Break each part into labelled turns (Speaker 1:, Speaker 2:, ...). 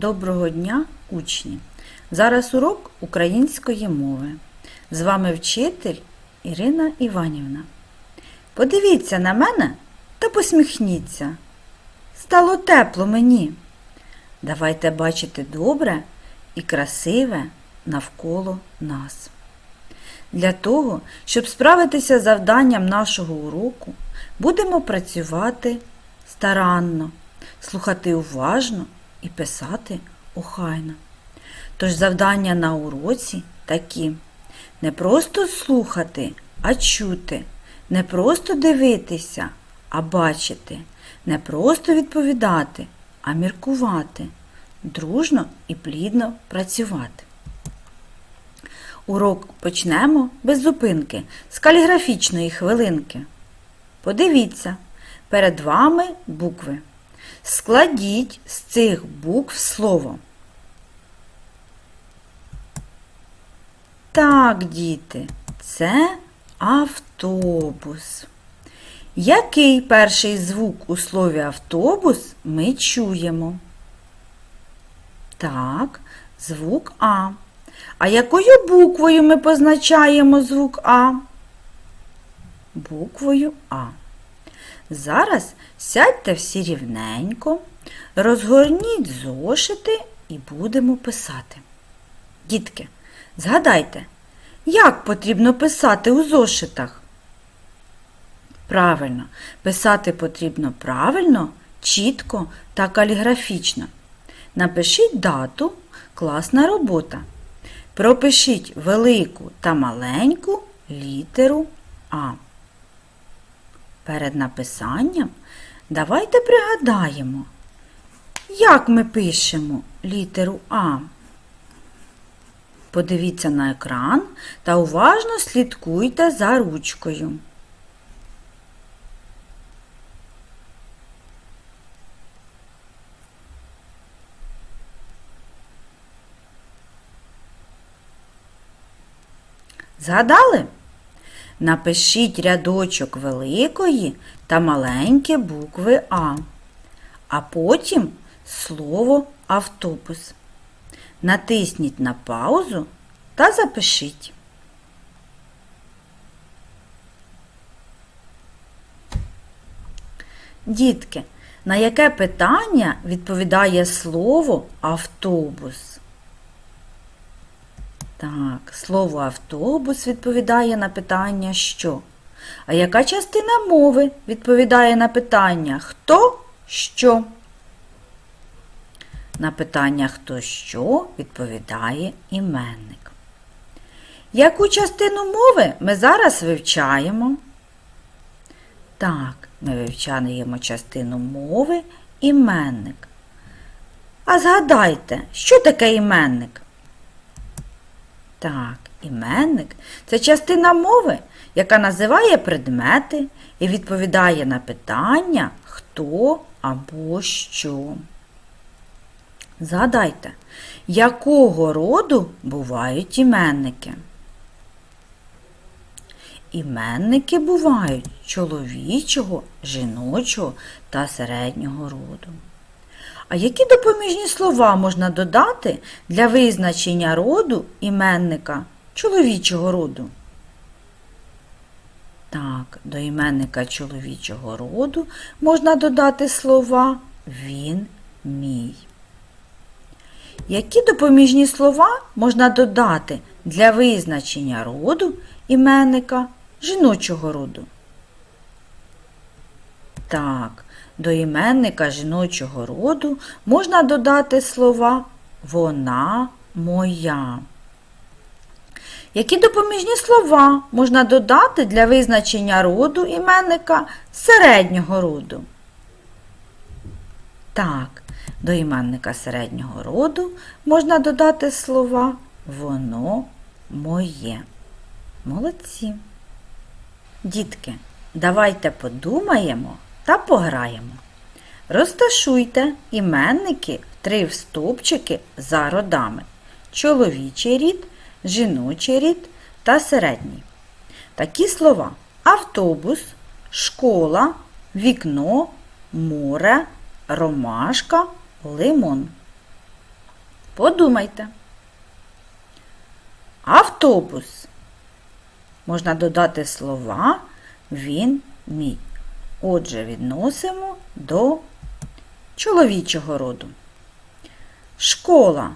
Speaker 1: Доброго дня, учні! Зараз урок української мови. З вами вчитель Ірина Іванівна. Подивіться на мене та посміхніться. Стало тепло мені. Давайте бачити добре і красиве навколо нас. Для того, щоб справитися з завданням нашого уроку, будемо працювати старанно, слухати уважно і писати охайно. Тож завдання на уроці такі: не просто слухати, а чути, не просто дивитися, а бачити, не просто відповідати, а міркувати, дружно і плідно працювати. Урок почнемо без зупинки з каліграфічної хвилинки. Подивіться, перед вами букви. Складіть з цих букв слово. Так, діти, це автобус. Який перший звук у слові автобус ми чуємо? Так, звук А. А якою буквою ми позначаємо звук А? Буквою А. Зараз сядьте всі рівненько, розгорніть зошити і будемо писати. Дітки, згадайте, як потрібно писати у зошитах? Правильно, писати потрібно правильно, чітко та каліграфічно. Напишіть дату, класна робота. Пропишіть велику та маленьку літеру А. Перед написанням давайте пригадаємо, як ми пишемо літеру А. Подивіться на екран та уважно слідкуйте за ручкою. Згадали? Напишіть рядочок великої та маленькі букви А, а потім слово автобус. Натисніть на паузу та запишіть. Дітки, на яке питання відповідає слово автобус? Так, слово автобус відповідає на питання що? А яка частина мови відповідає на питання хто що? На питання хто що відповідає іменник. Яку частину мови ми зараз вивчаємо? Так, ми вивчаємо частину мови іменник. А згадайте, що таке іменник? Так, іменник це частина мови, яка називає предмети і відповідає на питання хто або що. Згадайте, якого роду бувають іменники? Іменники бувають чоловічого, жіночого та середнього роду. А які допоміжні слова можна додати для визначення роду іменника чоловічого роду? Так, до іменника чоловічого роду можна додати слова він мій. Які допоміжні слова можна додати для визначення роду іменника жіночого роду? Так, до іменника жіночого роду можна додати слова вона моя. Які допоміжні слова можна додати для визначення роду іменника середнього роду? Так, до іменника середнього роду можна додати слова воно моє. Молодці. Дітки, давайте подумаємо та пограємо. Розташуйте іменники в три стовпчики за родами. Чоловічий рід, жіночий рід та середній. Такі слова автобус, школа, вікно, море, ромашка, лимон. Подумайте. Автобус. Можна додати слова він мій. Отже, відносимо до чоловічого роду. Школа.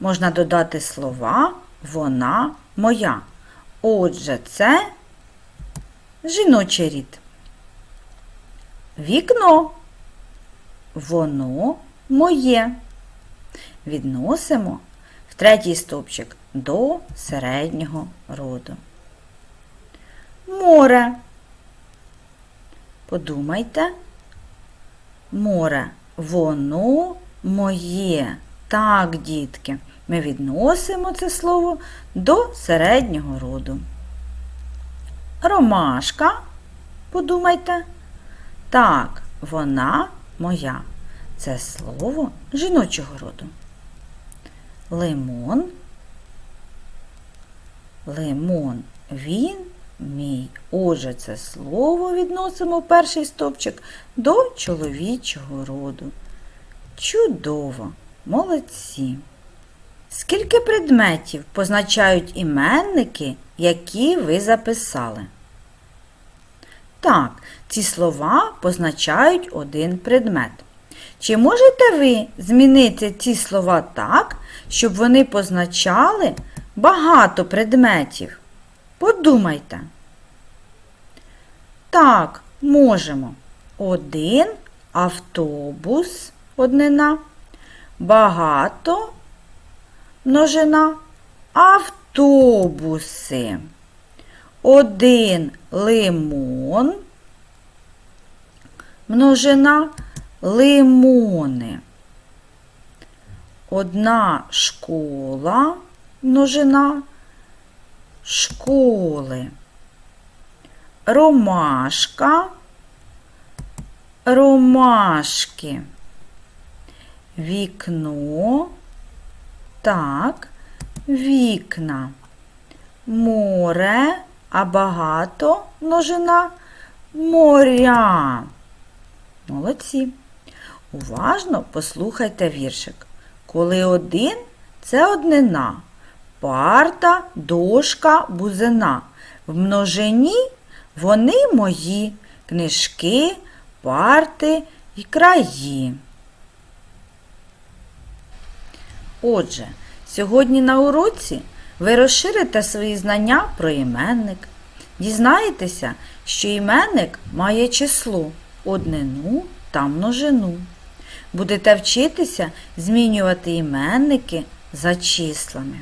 Speaker 1: Можна додати слова вона моя. Отже, це жіночий рід. Вікно. Воно моє. Відносимо в третій стовпчик до середнього роду. Море. Подумайте. Море. Воно моє. Так, дітки, ми відносимо це слово до середнього роду. Ромашка. Подумайте. Так, вона моя. Це слово жіночого роду. Лимон. Лимон. Він мій. Отже, це слово відносимо в перший стовпчик до чоловічого роду. Чудово! Молодці! Скільки предметів позначають іменники, які ви записали? Так, ці слова позначають один предмет. Чи можете ви змінити ці слова так, щоб вони позначали багато предметів? Подумайте. Так, можемо. Один автобус, однина, багато множина, автобуси. Один лимон, множина лимони. Одна школа, множина школи. Ромашка, ромашки. Вікно, так, вікна. Море, а багато множина моря. Молодці. Уважно послухайте віршик. Коли один це однина, парта, дошка, бузина. В множині вони мої книжки, парти і краї. Отже, сьогодні на уроці ви розширите свої знання про іменник. Дізнаєтеся, що іменник має число, однину та множину. Будете вчитися змінювати іменники за числами.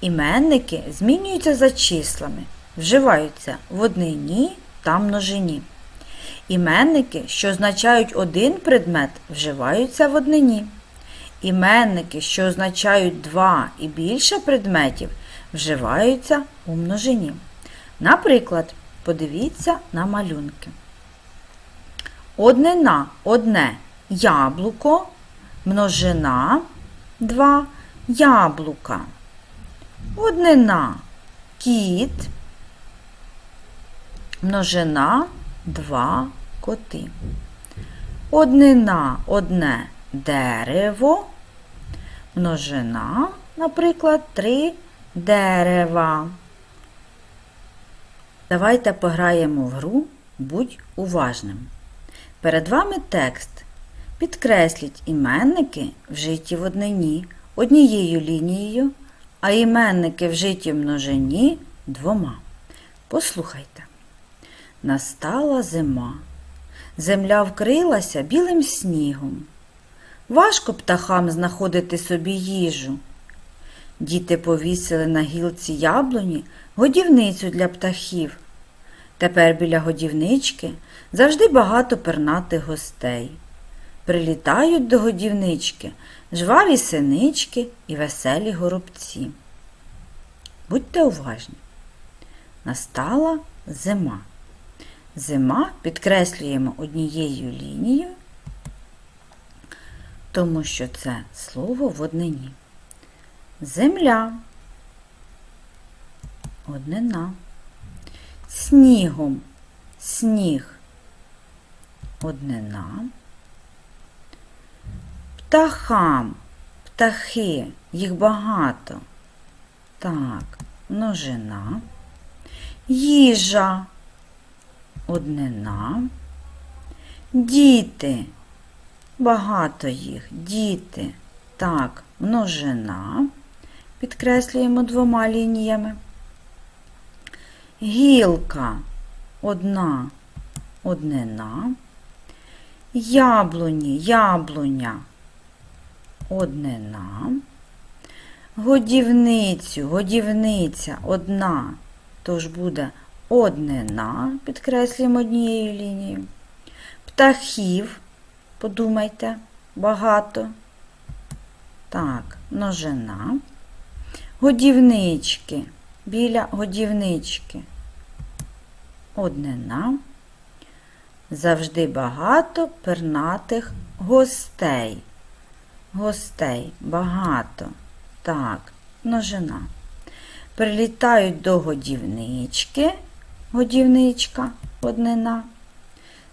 Speaker 1: Іменники змінюються за числами, вживаються в однині та множині. Іменники, що означають один предмет, вживаються в однині. Іменники, що означають два і більше предметів, вживаються у множині. Наприклад, подивіться на малюнки. Однина одне яблуко, множина два яблука. Однина кіт, множина два коти. Однина одне дерево, множина, наприклад, три дерева. Давайте пограємо в гру Будь уважним. Перед вами текст. Підкресліть іменники вжиті в однині однією лінією, а іменники вжиті в множині двома. Послухайте. Настала зима. Земля вкрилася білим снігом. Важко птахам знаходити собі їжу. Діти повісили на гілці яблуні годівницю для птахів. Тепер біля годівнички завжди багато пернатих гостей. Прилітають до годівнички жваві синички і веселі горобці. Будьте уважні. Настала зима. Зима підкреслюємо однією лінією, тому що це слово в однині. Земля, однина. Снігом, сніг, однина. Птахам, Птахи, їх багато. Так, множина. Їжа, однина. Діти, багато їх, діти. Так, множина. Підкреслюємо двома лініями. Гілка, одна, однина. Яблуні, яблуня, однина. Годівницю, годівниця одна, тож буде однина, підкреслюємо однією лінією. Птахів, подумайте, багато. Так, множина. Годівнички, біля годівнички. Однина. Завжди багато пернатих гостей. Гостей багато. Так, множина. Прилітають до годівнички, годівничка, однина.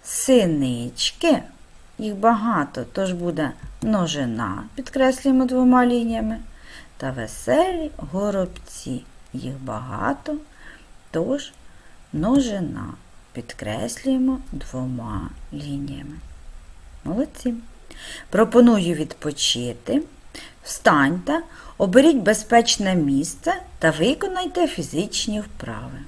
Speaker 1: Синички, їх багато, тож буде множина, підкреслюємо двома лініями. Та веселі горобці, їх багато, тож множина, підкреслюємо двома лініями. Молодці. Пропоную відпочити. Встаньте, оберіть безпечне місце та виконайте фізичні вправи.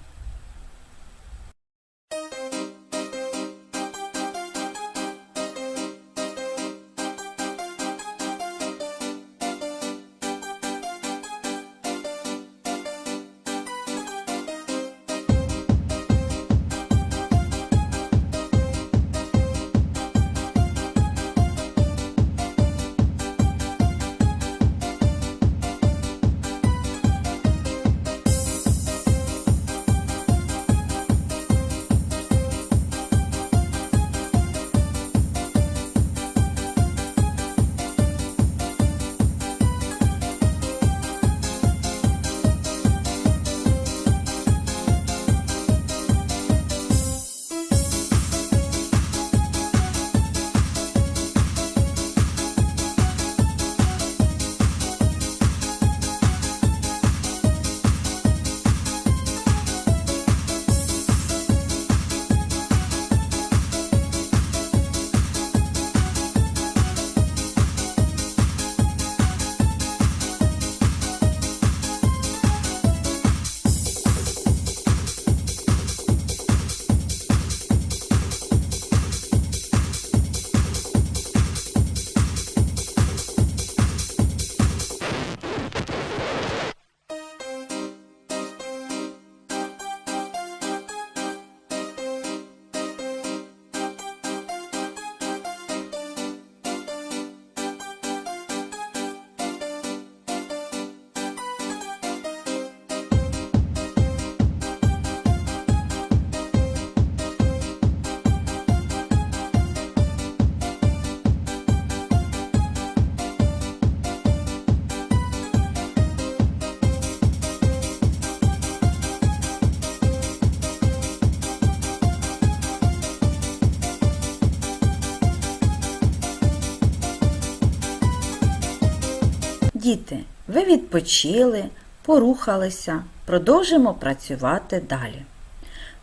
Speaker 1: Діти, ви відпочили, порухалися, продовжимо працювати далі.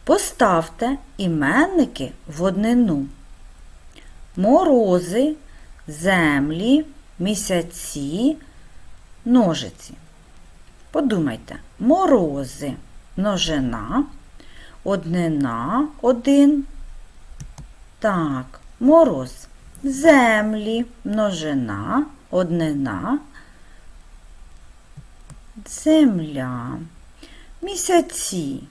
Speaker 1: Поставте іменники в однину. Морози, землі, місяці, ножиці. Подумайте, морози, множина, однина, один. Так, мороз. Землі, множина, однина, земля. Місяці.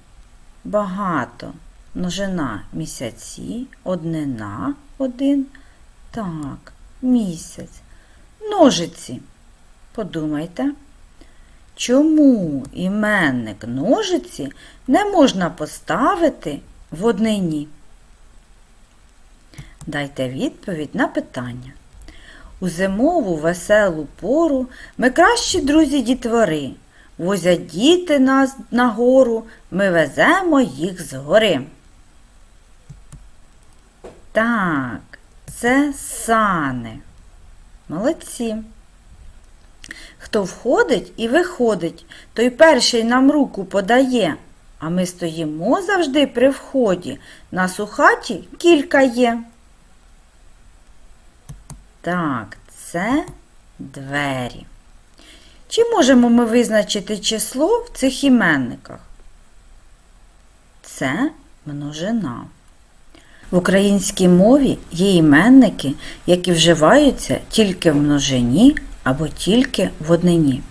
Speaker 1: Багато. Множина місяці, однина, один. Так, місяць. Ножиці. Подумайте. Чому іменник ножиці не можна поставити в однині? Дайте відповідь на питання. У зимову веселу пору ми кращі друзі дітвори. Возять діти нас на гору, ми веземо їх з гори. Так, це сани. Молодці. Хто входить і виходить, той перший нам руку подає, а ми стоїмо завжди при вході. Нас у хаті кілька є. Так, це двері. Чи можемо ми визначити число в цих іменниках? Це множина. В українській мові є іменники, які вживаються тільки в множині або тільки в однині.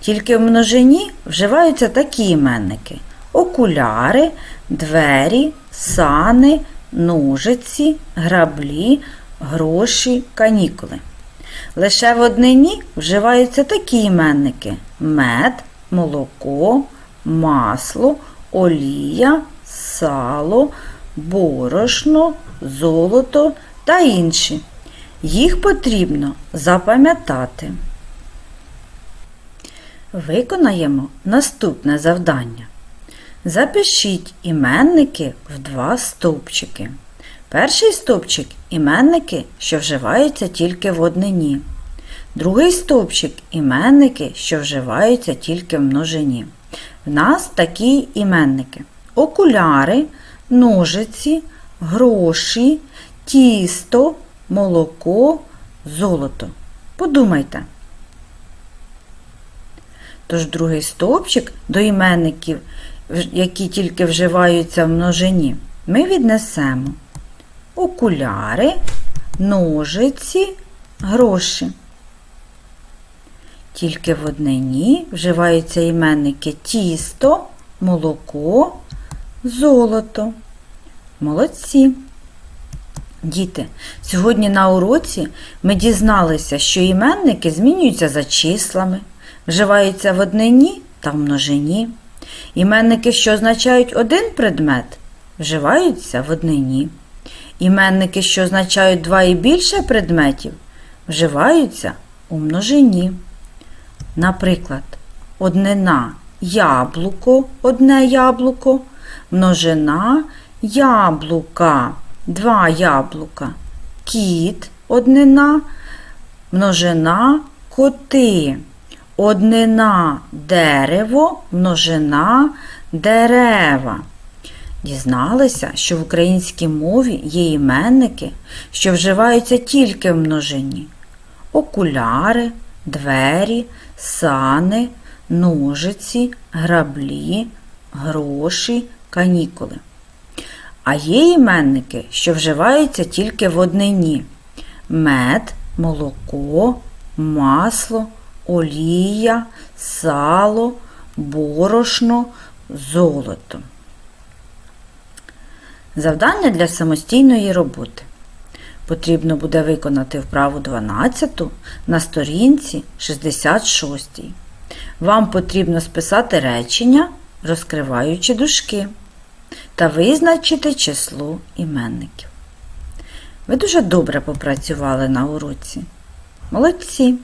Speaker 1: Тільки в множині вживаються такі іменники: окуляри, двері, сани, ножиці, граблі, гроші, канікули. Лише в однині вживаються такі іменники: мед, молоко, масло, олія, сало, борошно, золото та інші. Їх потрібно запам'ятати. Виконаємо наступне завдання. Запишіть іменники в два стовпчики. Перший стовпчик іменники, що вживаються тільки в однині. Другий стовпчик іменники, що вживаються тільки в множині. В нас такі іменники: окуляри, ножиці, гроші, тісто, молоко, золото. Подумайте. Тож другий стовпчик до іменників, які тільки вживаються в множині, ми віднесемо окуляри, ножиці, гроші. Тільки в однині вживаються іменники тісто, молоко, золото. Молодці. Діти, сьогодні на уроці ми дізналися, що іменники змінюються за числами, вживаються в однині та в множині. Іменники, що означають один предмет, вживаються в однині. Іменники, що означають два і більше предметів, вживаються у множині. Наприклад, однина яблуко, одне яблуко, множина яблука, два яблука, кіт, однина, множина коти, однина дерево, множина дерева. Дізналися, що в українській мові є іменники, що вживаються тільки в множині. Окуляри, двері, сани, ножиці, граблі, гроші, канікули. А є іменники, що вживаються тільки в однині: мед, молоко, масло, олія, сало, борошно, золото. Завдання для самостійної роботи. Потрібно буде виконати вправу 12 на сторінці 66. Вам потрібно списати речення, розкриваючи дужки, та визначити число іменників. Ви дуже добре попрацювали на уроці. Молодці!